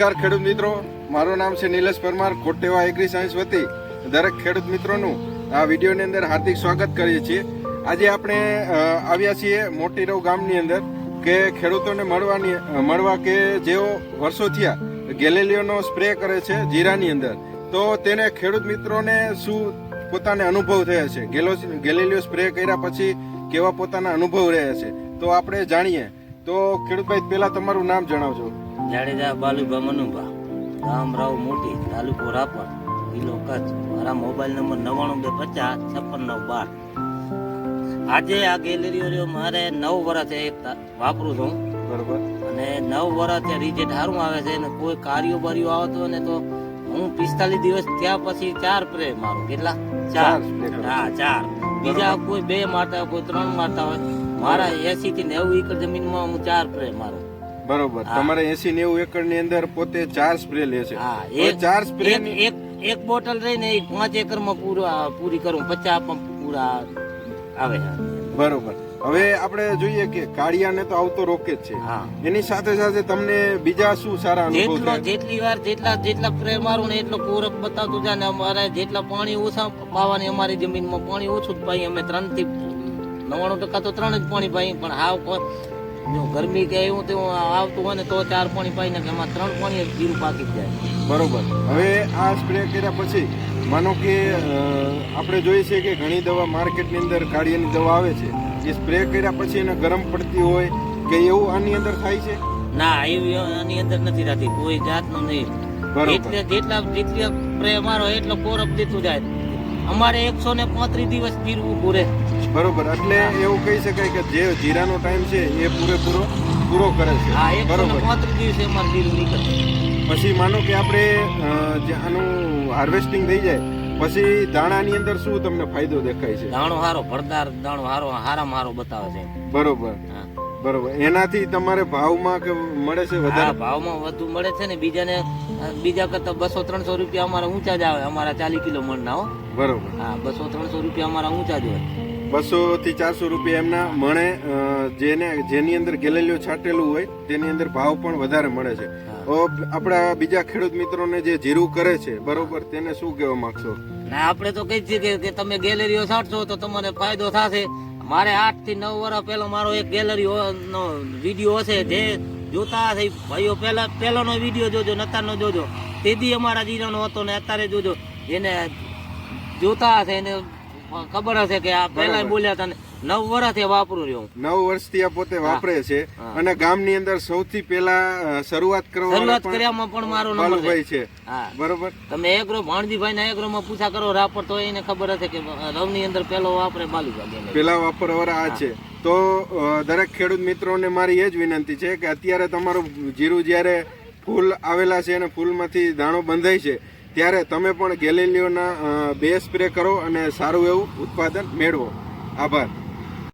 નમસ્કાર ખેડૂત મિત્રો. મારું નામ છે નિલેશ પરમાર, કોટેવા એગ્રી સાયન્સ વતી. દરેક ખેડૂત મિત્રોનું આ વિડીયોની અંદર હાર્દિક સ્વાગત કરીએ છીએ. આજે આપણે આવ્યા છીએ મોટી રવ ગામની અંદર કે ખેડૂતોને મળવાની મળવા કે જેઓ વર્ષો થયા ગેલેલિયોનો સ્પ્રે કરે છે જીરાની અંદર. તો તેને ખેડૂત મિત્રોને શું પોતાને અનુભવ થયા છે? ગેલો, ગેલેલિયો સ્પ્રે કર્યા પછી કેવા પોતાના અનુભવ રહ્યા છે? તો આપણે જાણીએ. તો ખેડૂતભાઈ, પહેલા તમારું નામ જણાવજો. જાડેજા બાલુભા મનુભા ગામ રાવ મોટી તાલુકો રાપર જિલ્લો કચ્છ. મારા મોબાઈલ નંબર નવ્વાણું બે પચાસ છપ્પન નવ બાર. આજે આ ગેલેરીઓ મારે નવ વર્ષ એક વાપરું છું. બરોબર. અને નવ વર્ષ રિઝલ્ટ સારું આવે છે અને કોઈ કાર્યો બાર્યો આવતો ને તો હું પિસ્તાલીસ દિવસ ત્યાં પછી ચાર પ્રે મારું. કેટલા? ચાર. હા ચાર. બીજા કોઈ બે મારતા હોય કોઈ ત્રણ મારતા હોય મારા એસી થી નેવું એકર જમીનમાં હું ચાર પ્રે મારું. બરોબર. તમારે એસી નેવું એકરની અંદર પોતે ચાર સ્પ્રે લે છે. હા એક ચાર સ્પ્રે એક એક બોટલ રહીને એ પાંચ એકરમાં પૂરા પૂરી કરું પચાસ પંપ પૂરા આવે. બરોબર. હવે આપણે જોઈએ કે કાળિયાને તો આવતો રોકે જ છે. હા. એની સાથે સાથે તમને બીજા શું સારા અનુભવ જેટલો જેટલી વાર જેટલા જેટલા સ્પ્રે મારું ને એટલો કોરક બતાવતું જાય ને અમારે જેટલા પાણી ઓછા પાવાની અમારી જમીનમાં પાણી ઓછું જ પાઈ અમે ત્રણથી નવ્વાણું ટકા તો ત્રણ જ પાણી પાઈએ પણ હાવ જો ગરમી કે એવું તો આવતું હોય ને તો ચાર પાણી પાઈ નાખે એમાં ત્રણ પાણી જીરું પાકી જાય. બરોબર. હવે આ સ્પ્રે કર્યા પછી માનો કે આપણે જોઈએ છીએ કે ઘણી દવા માર્કેટની અંદર કાળિયાની દવા આવે છે. એ સ્પ્રે કર્યા પછી એને ગરમ પડતી હોય કે એવું આની અંદર થાય છે? ના એવી આની અંદર નથી થતી કોઈ જાતનું નહીં. એટલે જેટલા જેટલા સ્પ્રે મારો એટલો કોરપ દીધું જાય. અમારે એકસો ને પાંત્રીસ દિવસ જીરવું પૂરે બરોબર એટલે એવું કહી શકાય કે જે જીરાનો ટાઈમ છે એ પૂરેપૂરો પૂરો કરે છે. હા એકસો ને બરોબર. પાંત્રીસ દિવસે અમારે જીરું નીકળે. પછી માનો કે આપણે જે આનું હાર્વેસ્ટિંગ થઈ જાય પછી દાણાની અંદર શું તમને ફાયદો દેખાય છે? દાણો હારો ભરદાર દાણો હારો હારામાં હારો બતાવે છે. બરોબર. હા. બરોબર. એનાથી તમારે ભાવમાં કે મળે છે વધારે? ભાવમાં વધુ મળે છે ને. બીજાને બીજા કરતા બસો ત્રણસો રૂપિયા અમારા ઊંચા જ આવે અમારા ચાલીસ કિલો મણના હો. બરોબર. હા બસો ત્રણસો રૂપિયા અમારા ઊંચા જ હોય. બસો થી ચારસો રૂપિયા એમના મણે જેને જેની અંદર ગેલેલીઓ છાંટેલું હોય તેની અંદર ભાવ પણ વધારે મળે છે. આપણા બીજા ખેડૂત મિત્રોને જે જીરું કરે છે બરોબર તેને શું કહેવા માંગશો? ના આપણે તો કહી છીએ કે તમે ગેલેરીઓ છાંટશો તો તમને ફાયદો થશે. મારે આઠથી નવ વર્ષ પહેલો મારો એક ગેલેરી નો વીડિયો હશે જે જોતા હશે. ભાઈઓ પહેલા પહેલાનો વીડિયો જોજો નતારનો જોજો. તેથી અમારા જીરાનો હતો ને અત્યારે જોજો. એને જોતા હશે એને ખબર હશે કે આ પહેલા બોલ્યા હતા ને. નવ વર્ષથી વાપરું રહ્યો. નવ વર્ષથી આ પોતે વાપરે છે. અને ગામની અંદર સૌથી પહેલા શરૂઆત કરવા શરૂઆત કર્યામાં પણ મારો નંબર છે. છે. બરોબર? તમે એગ્રો ભાણજીભાઈ ના એગ્રો માં પૂછા કરો રાપર તો એને ખબર હશે કે રવની અંદર પેલો વાપરે બાલુભાઈ પેલા વાપરવાળા આ છે. તો દરેક ખેડૂત મિત્રોને મારી એ જ વિનંતી છે કે અત્યારે તમારું જીરું જ્યારે ફૂલ આવેલા છે અને ફૂલમાંથી દાણો બંધાય છે ત્યારે તમે પણ ગેલેલિયોના બે સ્પ્રે કરો અને સારું એવું ઉત્પાદન મેળવો. આભાર.